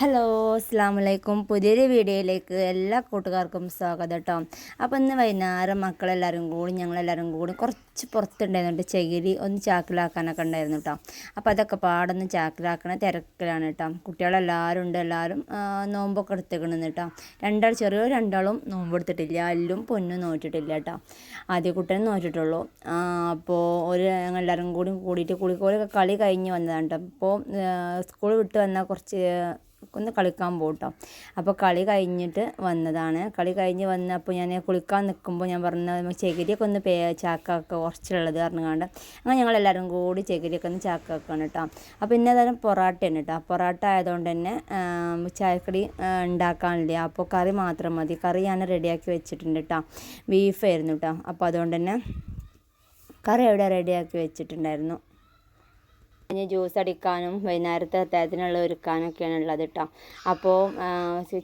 Hello അസ്സാം വലൈക്കും പുതിയൊരു വീഡിയോയിലേക്ക് എല്ലാ കൂട്ടുകാർക്കും സ്വാഗതം കേട്ടോ അപ്പോൾ ഇന്ന് വൈകുന്നേരം മക്കളെല്ലാവരും കൂടി ഞങ്ങളെല്ലാവരും കൂടി കുറച്ച് പുറത്തുണ്ടായിരുന്നുണ്ട്. ചകിരി ഒന്ന് ചാക്കിലാക്കാനൊക്കെ ഉണ്ടായിരുന്നു കേട്ടോ അപ്പോൾ അതൊക്കെ പാടൊന്ന് ചാക്കിലാക്കണ തിരക്കിലാണ് കേട്ടോ കുട്ടികളെല്ലാവരും ഉണ്ട്. എല്ലാവരും നോമ്പൊക്കെ എടുത്തേക്കണമെന്ന് കേട്ടോ രണ്ടാൾ ചെറിയ രണ്ടാളും നോമ്പ് എടുത്തിട്ടില്ല. അല്ലും പൊന്നും നോറ്റിട്ടില്ല കേട്ടോ ആദ്യ കുട്ടനും നോറ്റിട്ടുള്ളൂ. അപ്പോൾ ഒരു ഞങ്ങളെല്ലാവരും കൂടി കൂടിയിട്ട് കുളിക്കോലൊക്കെ കളി കഴിഞ്ഞ് വന്നതാണ് കേട്ടോ അപ്പോൾ സ്കൂൾ വിട്ട് വന്നാൽ കുറച്ച് ഒന്ന് കളിക്കാൻ പോട്ടോ അപ്പോൾ കളി കഴിഞ്ഞിട്ട് വന്നതാണ്. കളി കഴിഞ്ഞ് വന്നപ്പോൾ ഞാൻ കുളിക്കാൻ നിൽക്കുമ്പോൾ ഞാൻ പറഞ്ഞ ചകിരിയൊക്കെ ഒന്ന് പേ ചാക്കാക്ക കുറച്ചുള്ളത് പറഞ്ഞുകൊണ്ട്. അങ്ങനെ ഞങ്ങളെല്ലാവരും കൂടി ചകിരിയൊക്കെ ഒന്ന് ചാക്കാക്കാണ് കേട്ടോ അപ്പോൾ ഇന്ന തരം പൊറാട്ടയാണ് കേട്ടോ പൊറാട്ട ആയതുകൊണ്ട് തന്നെ ചായക്കടി ഉണ്ടാക്കാനില്ല. അപ്പോൾ കറി മാത്രം മതി. കറി ഞാൻ റെഡിയാക്കി വെച്ചിട്ടുണ്ട് കേട്ടോ ബീഫായിരുന്നു കേട്ടോ അപ്പോൾ അതുകൊണ്ട് തന്നെ കറി അവിടെ റെഡിയാക്കി വെച്ചിട്ടുണ്ടായിരുന്നു. ഇനി ജ്യൂസ് അടിക്കാനും വൈകുന്നേരത്തെ അത്താഴത്തിനുള്ള ഒരുക്കാനൊക്കെയാണ് ഉള്ളത് കേട്ടോ അപ്പോൾ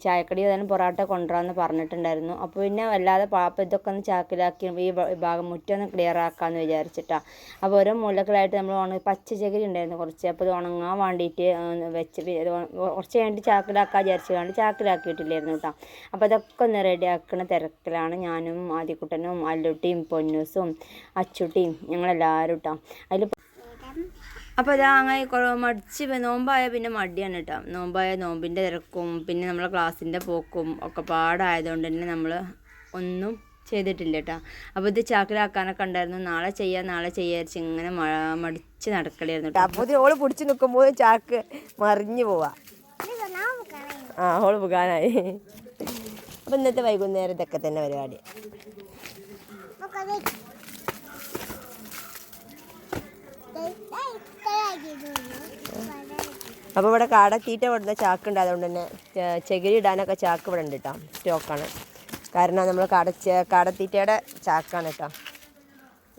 ചായക്കടി തന്നെ പൊറോട്ട കൊണ്ടുവരാമെന്ന് പറഞ്ഞിട്ടുണ്ടായിരുന്നു. അപ്പോൾ പിന്നെ വല്ലാതെ പാപ്പ ഇതൊക്കെ ഒന്ന് ചാക്കിലാക്കി ഈ വിഭാഗം ഭാഗം മുറ്റൊന്ന് ക്ലിയർ ആക്കാമെന്ന് വിചാരിച്ചിട്ടാ. അപ്പോൾ ഓരോ മൂലകളായിട്ട് നമ്മൾ ഉണ പച്ചച്ചകരി ഉണ്ടായിരുന്നു കുറച്ച്. അപ്പോൾ ഇത് ഉണങ്ങാൻ വേണ്ടിയിട്ട് വെച്ച് കുറച്ച് കഴിഞ്ഞിട്ട് ചാക്കിലാക്കാൻ വിചാരിച്ചു കൊണ്ട് ചാക്കിലാക്കിയിട്ടില്ലായിരുന്നു കേട്ടോ അപ്പോൾ ഇതൊക്കെ ഒന്ന് റെഡിയാക്കുന്ന തിരക്കിലാണ് ഞാനും ആദ്യക്കുട്ടനും അല്ലുട്ടിയും പൊന്നൂസും അച്ചുട്ടിയും ഞങ്ങളെല്ലാവരും കേട്ടോ അതിൽ അപ്പോൾ ഇതാ അങ്ങനെ കുറേ മടിച്ച് നോമ്പായ പിന്നെ മടിയാണ് കേട്ടോ നോമ്പായ നോമ്പിന്റെ തിരക്കും പിന്നെ നമ്മളെ ക്ലാസ്സിന്റെ പോക്കും ഒക്കെ പാടായതുകൊണ്ട് തന്നെ നമ്മൾ ഒന്നും ചെയ്തിട്ടില്ല കേട്ടോ അപ്പോൾ ഇത് ചാക്കിലാക്കാനൊക്കെ ഉണ്ടായിരുന്നു. നാളെ ചെയ്യാം നാളെ ചെയ്യാച്ച് ഇങ്ങനെ മ മടിച്ച് നടക്കലായിരുന്നു കേട്ടോ അപ്പോൾ ഓൾ പിടിച്ച് നിൽക്കുമ്പോൾ ചാക്ക് മറിഞ്ഞു പോവാ. ആ ഓൾ പോകാനായി അപ്പം ഇന്നത്തെ വൈകുന്നേരം ഇതൊക്കെ തന്നെ പരിപാടി. അപ്പോൾ ഇവിടെ കാടത്തീറ്റ ഇവിടുന്ന് ചാക്കുണ്ട്. അതുകൊണ്ട് തന്നെ ചകിരി ഇടാനൊക്കെ ചാക്ക് ഇവിടെ ഉണ്ട് കേട്ടോ സ്റ്റോക്കാണ്. കാരണം നമ്മൾ കാട കാടത്തീറ്റയുടെ ചാക്കാണ് കേട്ടോ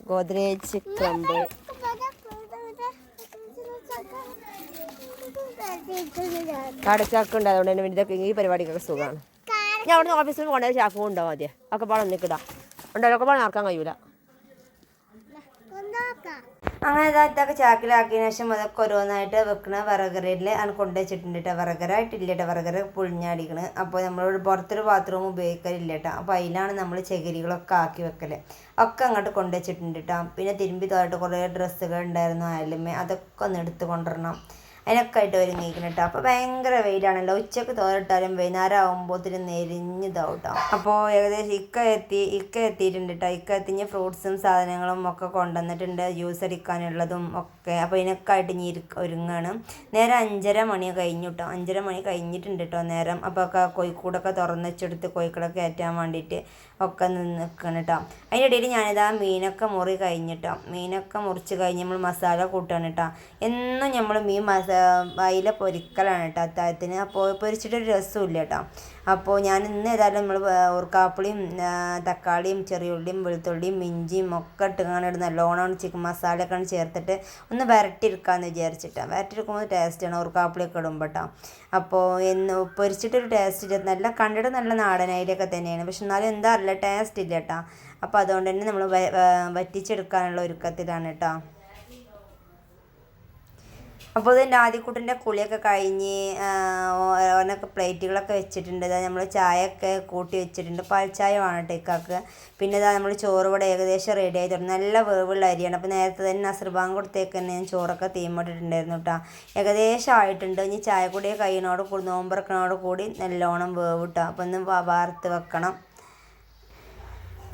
ഗോദ്രേജ് ക്ലമ്പ് കാടച്ചാക്കുണ്ട് അതുകൊണ്ട് തന്നെ ഇതൊക്കെ ഈ പരിപാടിക്കൊക്കെ സുഖമാണ് ഞാൻ അവിടെ നിന്ന് ഓഫീസിൽ കൊണ്ടുപോയി ചാക്കും ഉണ്ടാവും ആദ്യം. ഒക്കെ പാടെ ഒന്നിക്കിടാം. ഉണ്ടല്ലോ ഒക്കെ പാടെ നടക്കാൻ കഴിയൂല. അങ്ങനെ ഇതായിട്ടൊക്കെ ചാക്കിലാക്കിയതിന് ശേഷം അതൊക്കെ ഓരോന്നായിട്ട് വെക്കണ വിറകരയിൽ ആണ് കൊണ്ടുവച്ചിട്ടുണ്ട് കേട്ടോ വിറകരായിട്ടില്ല കേട്ടോ വിറകര പുഴിഞ്ഞാടിക്കണ് അപ്പോൾ നമ്മൾ പുറത്തൊരു ബാത്റൂം ഉപയോഗിക്കലില്ല കേട്ടോ അപ്പോൾ അതിലാണ് നമ്മൾ ചകിരികളൊക്കെ ആക്കി വെക്കൽ. ഒക്കെ അങ്ങോട്ട് കൊണ്ടുവച്ചിട്ടുണ്ട് കേട്ടോ പിന്നെ തിരുമ്പി തോട്ട് കുറേ ഡ്രസ്സുകൾ ഉണ്ടായിരുന്നു അയലുമേ അതൊക്കെ ഒന്ന് എടുത്ത് കൊണ്ടുവരണം. അതിനൊക്കെ ആയിട്ട് ഒരുങ്ങിയിരിക്കണം കേട്ടോ അപ്പോൾ ഭയങ്കര വെയിലാണല്ലോ. ഉച്ചയ്ക്ക് തോരട്ടാലും വൈകുന്നേരം ആകുമ്പോഴത്തേന് നെരിഞ്ഞതാവും കേട്ടോ അപ്പോൾ ഏകദേശം ഇക്ക എത്തി ഇക്ക എത്തിയിട്ടുണ്ട് കേട്ടോ ഇക്ക എത്തിഞ്ഞ് ഫ്രൂട്ട്സും സാധനങ്ങളും ഒക്കെ കൊണ്ടുവന്നിട്ടുണ്ട്. ജ്യൂസ് അടിക്കാനുള്ളതും ഒക്കെ. അപ്പോൾ ഇതിനൊക്കെ ആയിട്ട് ഇനി ഒരുങ്ങാണ്. നേരെ അഞ്ചര മണി കഴിഞ്ഞു കേട്ടോ അഞ്ചര മണി കഴിഞ്ഞിട്ടുണ്ട് കേട്ടോ നേരം. അപ്പോൾ ഒക്കെ കോഴിക്കൂടൊക്കെ തുറന്ന് വെച്ചെടുത്ത് കോഴിക്കളൊക്കെ ഏറ്റാൻ വേണ്ടിയിട്ട് ഒക്കെ നിന്ന് നിൽക്കണം കേട്ടോ അതിന്റെ ഇടയിൽ ഞാനിതാ മീനൊക്കെ മുറി കഴിഞ്ഞിട്ടോ മീനൊക്കെ മുറിച്ച് കഴിഞ്ഞ് നമ്മൾ മസാല കൂട്ടാണ് കേട്ടോ എന്നും നമ്മൾ മീൻ മസാ അയില പൊരിക്കലാണ് കേട്ടോ അത്താഴത്തിന് അപ്പോൾ പൊരിച്ചിട്ടൊരു രസമില്ല കേട്ടോ അപ്പോൾ ഞാൻ ഇന്ന് ഏതായാലും നമ്മൾ ഉറുക്കാപ്പിളിയും തക്കാളിയും ചെറിയുള്ളിയും വെളുത്തുള്ളിയും ഇഞ്ചിയും ഒക്കെ ഇടുന്ന നല്ലോണം ചിക്കൻ മസാലയൊക്കെ ചേർത്തിട്ട് ഒന്ന് വരട്ടിയെടുക്കാമെന്ന് വിചാരിച്ചിട്ടാണ് വരട്ടിയെടുക്കുമ്പോൾ ടേസ്റ്റാണ് ഉറുക്കാപ്പിളിയൊക്കെ ഇടുമ്പോൾ കേട്ടോ അപ്പോൾ എന്ന് പൊരിച്ചിട്ടൊരു ടേസ്റ്റ് നല്ല കണ്ടിട്ട് നല്ല നാടൻ അയിലൊക്കെ തന്നെയാണ്. പക്ഷെ എന്നാലും എന്താ അറിയില്ല ടേസ്റ്റ് ഇല്ല കേട്ടോ അപ്പോൾ അതുകൊണ്ട് തന്നെ നമ്മൾ വറ്റിച്ചെടുക്കാനുള്ള ഒരുക്കത്തിലാണ് കേട്ടോ അപ്പോൾ ഇതിന്റെ ആദ്യക്കൂട്ടിന്റെ കുളിയൊക്കെ കഴിഞ്ഞ് ഓനൊക്കെ പ്ലേറ്റുകളൊക്കെ വെച്ചിട്ടുണ്ട്. ഇതാ നമ്മൾ ചായയൊക്കെ കൂട്ടി വെച്ചിട്ടുണ്ട്. പാൽച്ചായ വേണം കേട്ടോ ഇക്കാക്ക്. പിന്നെ ഇതാ നമ്മൾ ചോറ് ഇവിടെ ഏകദേശം റെഡി ആയി നല്ല വേവുള്ള അരിയാണ്. അപ്പോൾ നേരത്തെ തന്നെ അസർബാങ് കൊടുത്തേക്ക് തന്നെ ഞാൻ ചോറൊക്കെ തീമിട്ടിട്ടുണ്ടായിരുന്നു കേട്ടോ. ഏകദേശം ആയിട്ടുണ്ട്. ഇനി ചായ കൂടിയ കയ്യിനോട് കൂടി നോമ്പറക്കണോട് കൂടി നല്ലോണം വേവ് കേട്ടോ അപ്പോൾ ഒന്ന് വാർത്ത് വെക്കണം.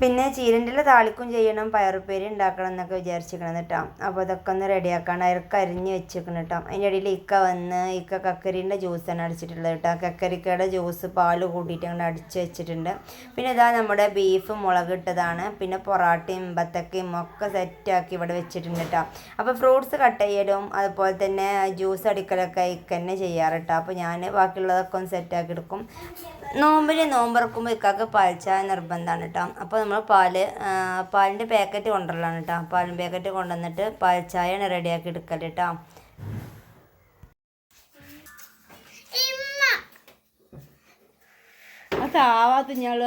പിന്നെ ചീരന്റെ താളിക്കും ചെയ്യണം പയറുപ്പേരി ഉണ്ടാക്കണം എന്നൊക്കെ വിചാരിച്ചിരിക്കണം കേട്ടോ. അപ്പോൾ അതൊക്കെ ഒന്ന് റെഡിയാക്കണം അയർക്ക് അരിഞ്ഞ് വെച്ചിരിക്കണം കേട്ടോ. അതിന്റെ ഇടയിൽ ഇക്ക വന്ന് ഇക്ക കക്കരിന്റെ ജ്യൂസാണ് അടിച്ചിട്ടുള്ളത് കേട്ടോ. കക്കരിക്കയുടെ ജ്യൂസ് പാൽ കൂട്ടിയിട്ട് അങ്ങനെ അടിച്ച് വെച്ചിട്ടുണ്ട്. പിന്നെ ഇതാ നമ്മുടെ ബീഫ് മുളകിട്ടതാണ് പിന്നെ പൊറാട്ടയും ബത്തക്കയും ഒക്കെ സെറ്റാക്കി ഇവിടെ വെച്ചിട്ടുണ്ട് കേട്ടോ. അപ്പോൾ ഫ്രൂട്ട്സ് കട്ട് ചെയ്യലും അതുപോലെ തന്നെ ജ്യൂസ് അടിക്കലൊക്കെ ഇക്ക തന്നെ ചെയ്യാറ് കേട്ടോ. അപ്പോൾ ഞാൻ ബാക്കിയുള്ളതൊക്കെ ഒന്ന് സെറ്റാക്കി എടുക്കും. നോമ്പിന് നോമ്പിറക്കുമ്പോൾ ഇക്കാക്ക് പാൽച്ചായ നിർബന്ധമാണ് കേട്ടോ. അപ്പോൾ നമ്മൾ പാൽ പാലിന്റെ പാക്കറ്റ് കൊണ്ടുവരലാണ് കേട്ടോ. പാലിന്റെ പാക്കറ്റ് കൊണ്ടുവന്നിട്ട് പാൽ പാൽച്ചായയാണ് റെഡിയാക്കി എടുക്കൽ കേട്ടോ. അതാവാത്ത ഞാൾ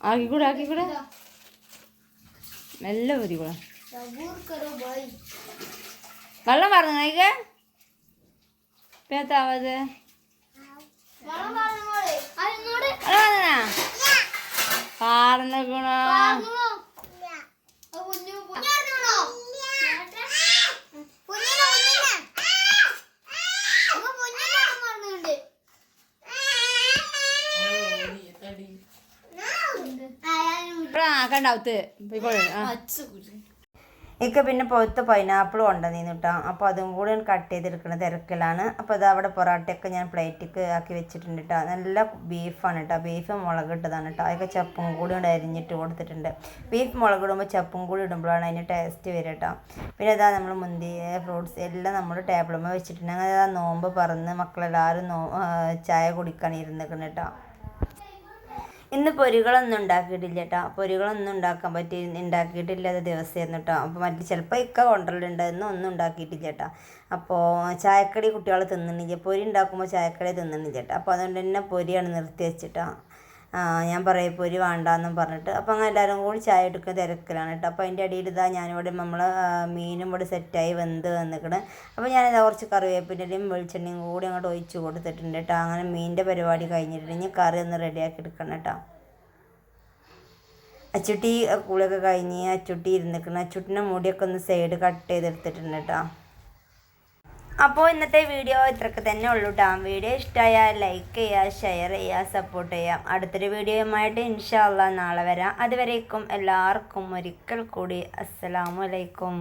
ആക്കിക്കൂടെ ആക്കിക്കൂടെ? മെല്ലെ വരികൂടെ വെള്ളം പറഞ്ഞു പേത്താവത് കാർന്നേക്കണോ ഇവിടെ ആക്കണ്ടാവത്ത് പോയിക്കോളൂ. ആ ഇക്ക പിന്നെ പുറത്ത് പൈനാപ്പിളും കൊണ്ടുവന്നിരുന്നു കേട്ടോ അപ്പോൾ അതും കൂടി കട്ട് ചെയ്തെടുക്കുന്ന തിരക്കിലാണ്. അപ്പോൾ അത് അവിടെ പൊറാട്ടയൊക്കെ ഞാൻ പ്ലേറ്റിക്ക് ആക്കി വെച്ചിട്ടുണ്ട് കേട്ടോ നല്ല ബീഫാണ് കേട്ടോ ബീഫ് മുളക് ഇട്ടതാണ് കേട്ടോ അതൊക്കെ ചപ്പും കൂടി കൊണ്ട് അരിഞ്ഞിട്ട് കൊടുത്തിട്ടുണ്ട്. ബീഫ് മുളക് ഇടുമ്പോൾ ചപ്പും കൂടി ഇടുമ്പോഴാണ് അതിന് ടേസ്റ്റ് വരിക കേട്ടോ പിന്നെ അതാ നമ്മൾ മുന്തി ഫ്രൂട്ട്സ് എല്ലാം നമ്മൾ ടേബിളുമ്പോൾ വെച്ചിട്ടുണ്ട്. അങ്ങനെ നോമ്പ് പറന്ന് മക്കളെല്ലാവരും നോ ചായ കുടിക്കാൻ ഇരുന്നിക്കണം കേട്ടോ ഇന്ന് പൊരികളൊന്നും ഉണ്ടാക്കിയിട്ടില്ല കേട്ടോ പൊരികളൊന്നും ഉണ്ടാക്കാൻ പറ്റി ഉണ്ടാക്കിയിട്ടില്ല അത് ദിവസമായിരുന്നു കേട്ടോ അപ്പോൾ മറ്റേ ചിലപ്പോൾ ഇക്ക കൊണ്ടുവരലുണ്ടായിരുന്നു ഒന്നും ഉണ്ടാക്കിയിട്ടില്ല കേട്ടോ അപ്പോൾ ചായക്കടി കുട്ടികൾ തിന്നണില്ല. പൊരി ഉണ്ടാക്കുമ്പോൾ ചായക്കടി തിന്നണില്ല കേട്ടോ അപ്പോൾ അതുകൊണ്ട് തന്നെ പൊരിയാണ് നിർത്തി വെച്ചിട്ടോ ഞാൻ പറയും പൊരി വേണ്ടാന്നും പറഞ്ഞിട്ട്. അപ്പം അങ്ങനെ എല്ലാവരും കൂടി ചായ എടുക്കുന്ന തിരക്കിലാണ് കേട്ടോ. അപ്പോൾ അതിന്റെ അടിയിൽ ഇതാ ഞാനിവിടെ നമ്മൾ മീനും ഇവിടെ സെറ്റായി വെന്ത് വന്നിക്കണ്. അപ്പോൾ ഞാനിതാ കുറച്ച് കറിവേപ്പിന്റെയും വെളിച്ചെണ്ണയും കൂടി അങ്ങോട്ട് ഒഴിച്ച് കൊടുത്തിട്ടുണ്ട് കേട്ടോ. അങ്ങനെ മീനിന്റെ പരിപാടി കഴിഞ്ഞിട്ടുണ്ടെങ്കിൽ കറി ഒന്ന് റെഡിയാക്കി എടുക്കണം കേട്ടോ. അച്ചുട്ടി കുളിയൊക്കെ കഴിഞ്ഞ് അച്ചുട്ടി ഇരുന്നിക്കണം. അച്ചുട്ടിന്റെ മുടിയൊക്കെ ഒന്ന് സൈഡ് കട്ട് ചെയ്തെടുത്തിട്ടുണ്ട് കേട്ടോ. അപ്പോൾ ഇന്നത്തെ വീഡിയോ ഇത്രയൊക്കെ തന്നെ ഉള്ളൂ കേട്ടോ വീഡിയോ ഇഷ്ടമായാൽ ലൈക്ക് ചെയ്യുക ഷെയർ ചെയ്യുക സപ്പോർട്ട് ചെയ്യുക അടുത്തൊരു വീഡിയോയുമായിട്ട് ഇൻഷാല്ല നാളെ വരാം. അതുവരേക്കും എല്ലാവർക്കും ഒരിക്കൽ കൂടി അസ്സലാമു അലൈക്കും.